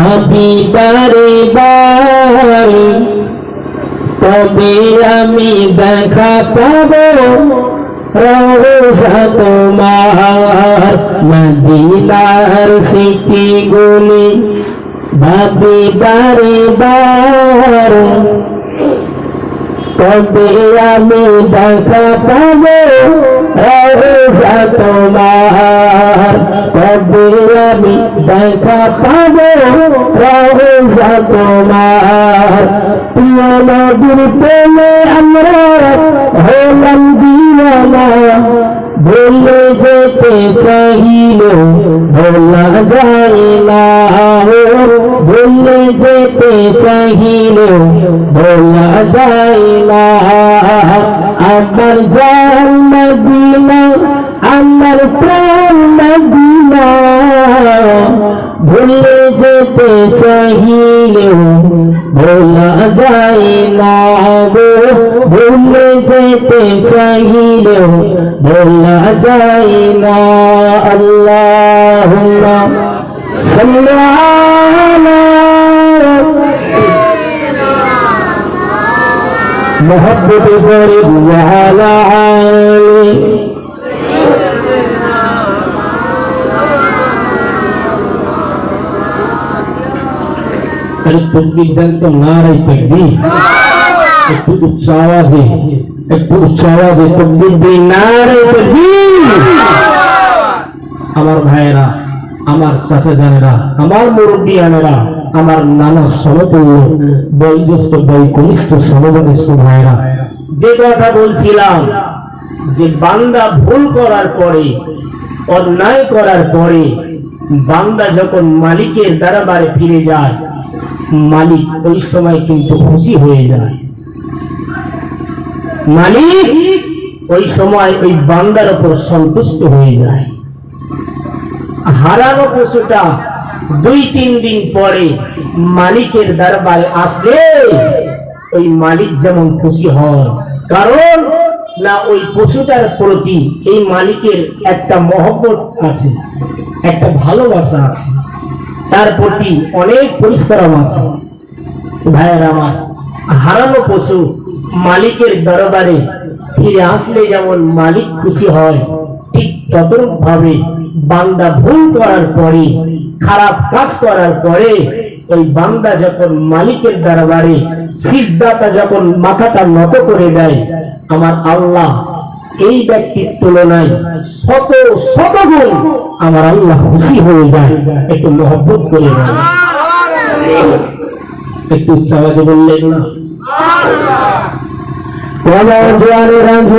ভাবি বারে বার তবে আমি দেখা পাব রোজা তোমার মদিনার স্মৃতিগুলি। ভাবি বারে বার তবে আমি দেখা পাবো। রোজা তোমার। তবে আমি দেখা পাবো। রোজা তোমার। প্রেমে আমরা হলাম দিওয়ানা। যেতে চাইলে ভোলা যায় না। যেতে চাইলে ভোলা যায় না আমার জান মদিনা আমার প্রাণ মদিনা ভুলে যেতে চাইলে ভোলা যায় না গো ভুলে যেতে চাইলে ভোলা যায় না আল্লাহ তকবির দেন তো নারাই তকবির একটু উচ্চ আওয়াজে একটু উচ্চ আওয়াজে তকবির দিই নারাই তকবির আমার ভাইয়েরা আমার চাচা জানেরা আমার মুরব্বিয়ানেরা আমার নানা সমতুল্য বয়োজ্যেষ্ঠ বই কনিষ্ঠ সমবনিষ্ঠ ভাইয়েরা যে কথা বলছিলাম, যে বান্দা ভুল করার পরে, অন্যায় করার পরে, বান্দা যখন মালিকের দরবারে ফিরে যায়, মালিক ওই সময় কিন্তু খুশি হয়ে যায়। মালিক ওই সময় ওই বান্দার উপর সন্তুষ্ট হয়ে যায়। হারানো পশুটা দুই, তিন দিন পরে মালিকের দরবারে আসলে ওই মালিক যেমন খুশি হয়। কারণ না, ওই পশুটার প্রতি এই মালিকের একটা মহব্বত আছে, একটা ভালোবাসা আছে, তার প্রতি অনেক পরিশ্রম আছে। ভাইয়ের আমার, হারানো পশু মালিকের দরবারে ফিরে আসলে যেমন মালিক খুশি হয়, ঠিক ততরূপ ভাবে বান্দা ভুল করার পরে, খারাপ কাজ করার পরে, ওই বান্দা যখন মালিকের দরবারে সিদ্ধাতা যখন মাথাটা নত করে দেয়, আমার আল্লাহ এই ব্যক্তির তুলনায় শত শত গুণ আমার আল্লাহ খুশি হয়ে যায়। একটু মহব্বত করে দেয় একটু উচ্চ বললেন না। বলো জোয়ারে রাজু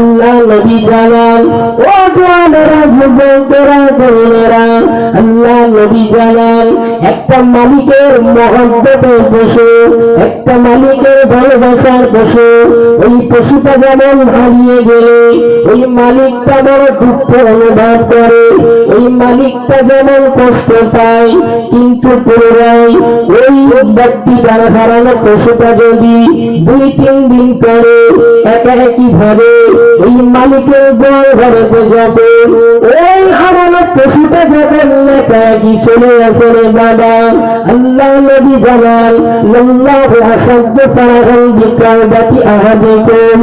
আল্লাহ নবী ও যুবকেরা বোনেরা, আল্লাহ নবী একটা মালিকের একটা মালিকের ভালোবাসার ওই পশুটা যেমন হারিয়ে গেলে, ওই মালিকটা বড় দুঃখ অনুভব করে, ওই মালিকটা যেমন কষ্ট পায়, কিন্তু পুনরায় ওই ব্যক্তিটার হারানো পশুটা যদি দুই তিন দিন পরে একা একই ভাবে ওই মালিকের বড় ঘরেতে যাবে। ওই হারানো পশুটা যখন একই চলে আসে রে বাবা? আল্লাহ নবী জানান আল্লাহ আসাদ্য পারাগাল বিকারবাতি আহাদিকুম।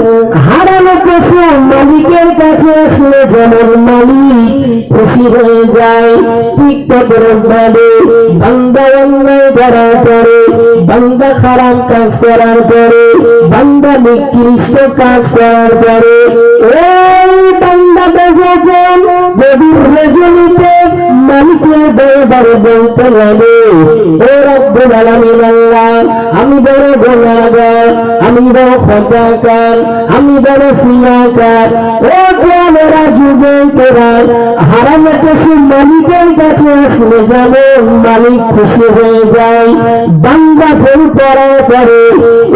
হারানো পশু মালিকের কাছে আসলে যেমন মালিক খুশি হয়ে যায়, ঠিক তদরূপভাবে বান্দা অন্যায় করার পরে, বান্দা খারাপ কাজ করার পরে, বান্দা নিকৃষ্ট কাজ করার পরে ওই বান্দা বেজেছেন গভীর রজনীতে মালিকের বলতে লাগে। ও রব্বুল আলামিন আল্লাহ, আমি বড় গুনাহগার আমি বড় খতাকার আমি বড় সিনাকার। ও গ্রামেরা যুবকেরা হারানো পশু মালিকের কাছে আসলে যাবে, মালিক খুশি হয়ে যায়। বান্দা ভুল করার পরে,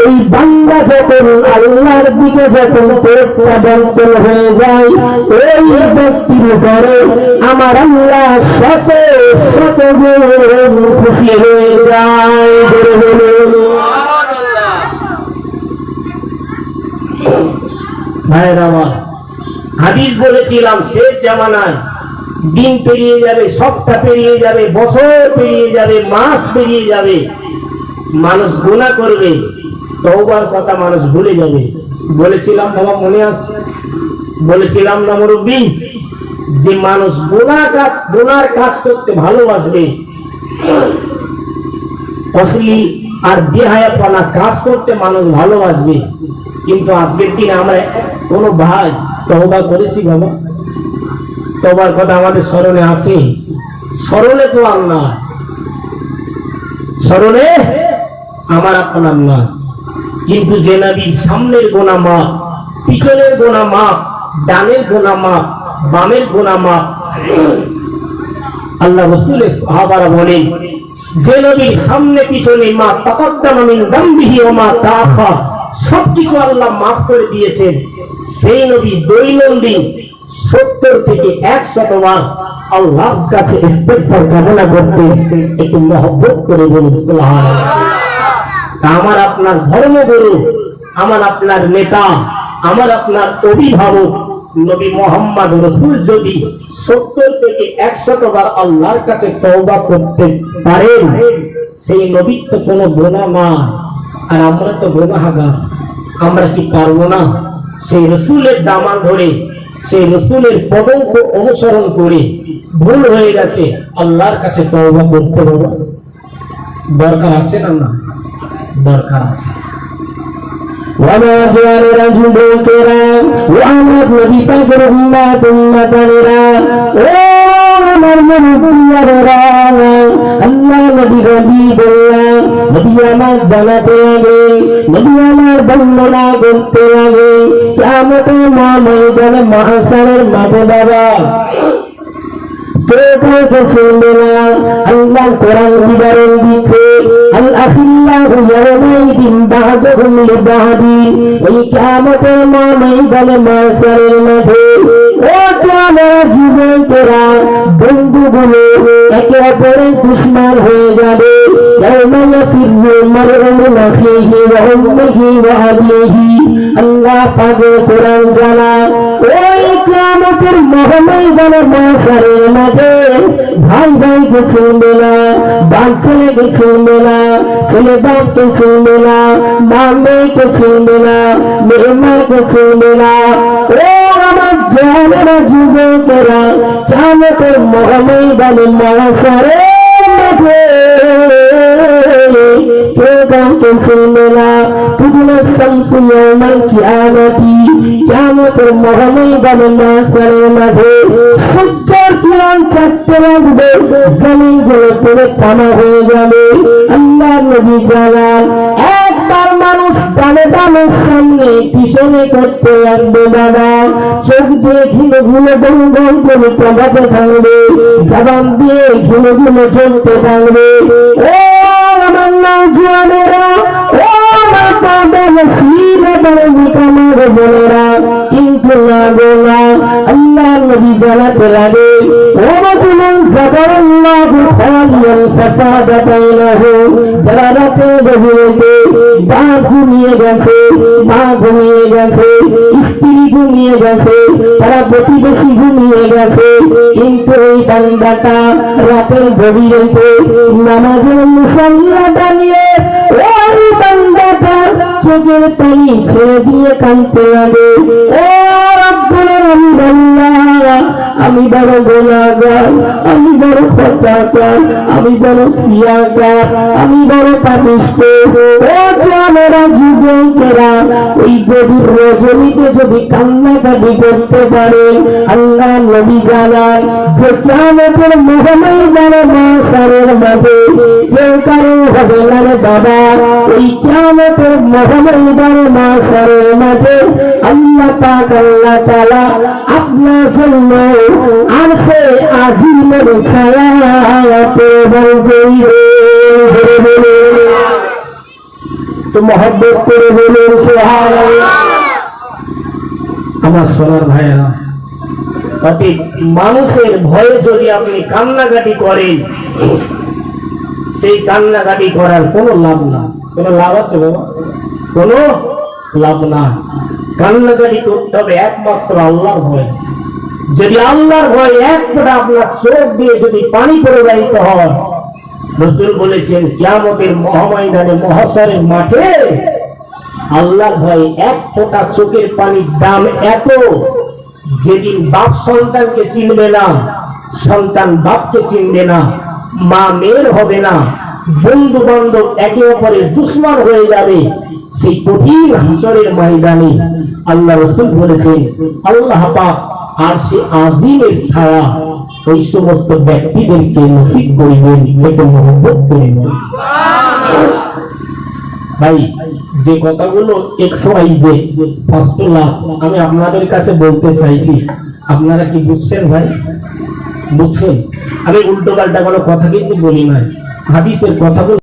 এই বান্দা যখন আল্লাহর দিকে যখন প্রত্যাবর্তন হয়ে যায়, ওই ব্যক্তির উপরে আমার আল্লাহ শত হাদিস বলেছিলাম শেষ জামানায় দিন পেরিয়ে যাবে, সপ্তাহ পেরিয়ে যাবে, বছর পেরিয়ে যাবে, মাস পেরিয়ে যাবে মানুষ গুণা করবে তওবার কথা মানুষ ভুলে যাবে। বলেছিলাম, বাবা, মনে আছে? বলেছিলাম না, মুরব্বী? যে মানুষ গুণা কাজ, গুনার কাজ করতে ভালোবাসবে, অশ্লীল আর বেহায়াপনা কাজ করতে মানুষ ভালোবাসবে। কিন্তু আজকের দিনে আমরা কোনো ভাই তহবা করেছি বাবা? তবার কথা আমাদের স্মরণে আছে? স্মরণে তো আল্লাহ স্মরণে আমার আপনার না কিন্তু যে নবীর সামনের গোনা মাপ, পিছনের গোনা মাপ ডানের গোনা মাপ বামের গোনা মাপ আল্লাহ রসুলের সাহাবারা বলেন, যে নবীর সামনে, পিছনে মা তাকাদ্দামা মিন দামবিহি ওয়া মা তাআখা সবকিছু আল্লাহ মাফ করে দিয়েছেন। সেই নবী দৈনন্দিন সত্তর থেকে একশত বার আল্লাহর কাছে ইস্তেগফার কামনা করতে একটু মহব্বত করে বলুন আমার আপনার ধর্মগুরু, আমার আপনার নেতা, আমার আপনার অভিভাবক নবী মোহাম্মদ রসুল যদি সত্তর থেকে একশত বার আল্লাহর কাছে তওবা করতে পারেন, সেই নবীর তো কোনো গোনা না। আর আমরা তো গোনাহাগার, আমরা কি পারব না? সেই রসুলের দামান ধরে, সেই রসুলের পদঙ্ক অনুসরণ করে ভুল হয়ে গেছে, আল্লাহর কাছে তওবা করতে হবে। দরকার আছে না না? দরকার আছে। আমার জোয়ারেরা যুবকেরা ও আমার নবী পাকের উম্মা তুম্মা তারেরা ও আমার মনে দুনিয়ারেরা আল্লাহ নবী রবি বললাম নবী আমার জানাতে লাগে নবী আমার বন্দনা করতে লাগে কেমন মা ময়দানে মহাসারের মাঝে বাবা আল্লাহ কোরআন বিবরণ দিচ্ছে আল আখিল্লাহু ইয়াওমাইদিন বা'দুহুম লিবা'দিন ওই কিয়ামতের ময়দানে মাশারের মাঠে ও তোমার যুবকেরা বন্ধুগুলো একে অপরের দুশ্মন হয়ে যাবে। আল্লাহ পাকে কোরআন জানা ওই কিয়ামতের মহাময়দানে মাশারের মাঠে ভাই ভাইকে চিনবে না বাপ ছেলেকে চিনবে না ছেলে বাপকে চিনবে না মা মেয়েকে চিনবে না মেয়ে জয়ানেরা যুবকেরা কিয়ামতের মহাময়দানে মাশারের মাঠে কেউ কাউকে চিনবে না তুদিনা শামসু ইয়াউমাল কিয়ামতি কিয়ামতের মহাময়দানে মাশারের মাঠে সূর্যের কিরণ চারটে লাগবে জমিনগুলো পড়ে হয়ে আল্লাহ নবী জানান একবার মানুষ ডানে ডানে সামনে পিছনে করতে চোখ দিয়ে গম করে থাকবে। জবান দিয়ে ঘুরে চলতে থাকবে। ও আমার ও নসিরা বড় নিকামার বোনেরা। কিন্তু না আল্লাহ নবী জানাতে লাগে মা ঘুমিয়ে গেছে, মা ঘুমিয়ে গেছে, স্ত্রী ঘুমিয়ে গেছে, তারা প্রতিবেশী ঘুমিয়ে গেছে। কিন্তু এই বান্দাটা রাতের গভীরেতে নামাজের মুসল্লা দাঁড়িয়ে ওই বান্দাটা চোখের পানি ছেড়ে দিয়ে কাঁদতে লাগে ও আমি বড় গোলাগার, আমি বড় খতাকার আমি বড় সিয়াকার আমি বড় পাপিষ্ট জানেরা যুবকেরা ওই গভীর রজনীতে যদি কান্নাকাটি করতে পারে, আল্লাহ নবী জানায়, যে কিয়ামতের মহাময় জানে মাসারের মাঝে কেউ কারও হবে না রে বাবা, ওই কিয়ামতের মহাময় জানে মাসারের মাঝে আল্লাহ পাক, আল্লাহ তাআলা আপনার জন্য আরশে আজিমের ছায়াতে তো মহব্বত করে বলুন আমার সোনার ভাইয়েরা অতএব মানুষের ভয়ে যদি আপনি কান্নাকাটি করেন সেই কান্নাকাটি করার কোনো লাভ না কোনো লাভ আছে বাবা? কোনো লাভ না কান্নাকাটি করতে হবে একমাত্র আল্লাহর ভয়। যদি আল্লাহর ভয় এক ফোঁটা আপনার চোখ দিয়ে যদি পানি প্রবাহিত হয়, রসুল বলেছেন, কিয়ামতের মহাময়দানে মহাশরের মাঠে আল্লাহর ভয় এক ফোঁটা চোখের পানির দাম এত যেদিন বাপ সন্তানকে চিনবে না, সন্তান বাপকে চিনবে না, মা মেয়ের হবে না বন্ধু বান্ধব একে অপরের দুশ্মন হয়ে যাবে, সেই কঠিন হাসরের ময়দানে আল্লাহ রসুল বলেছেন, আল্লাহ পাক আর সে আজিমের ছায়া ওই সমস্ত ব্যক্তিদেরকে নসিব করিবেন, এতে মহব্বত করিবেন। ভাই, যে কথাগুলো যে ফার্স্ট আমি আপনাদের কাছে বলতে চাইছি, আপনারা কি বুঝছেন ভাই? বুঝছেন? আমি উল্টো পাল্টা কোনো কথা কিন্তু বলি না হাদিসের কথাগুলো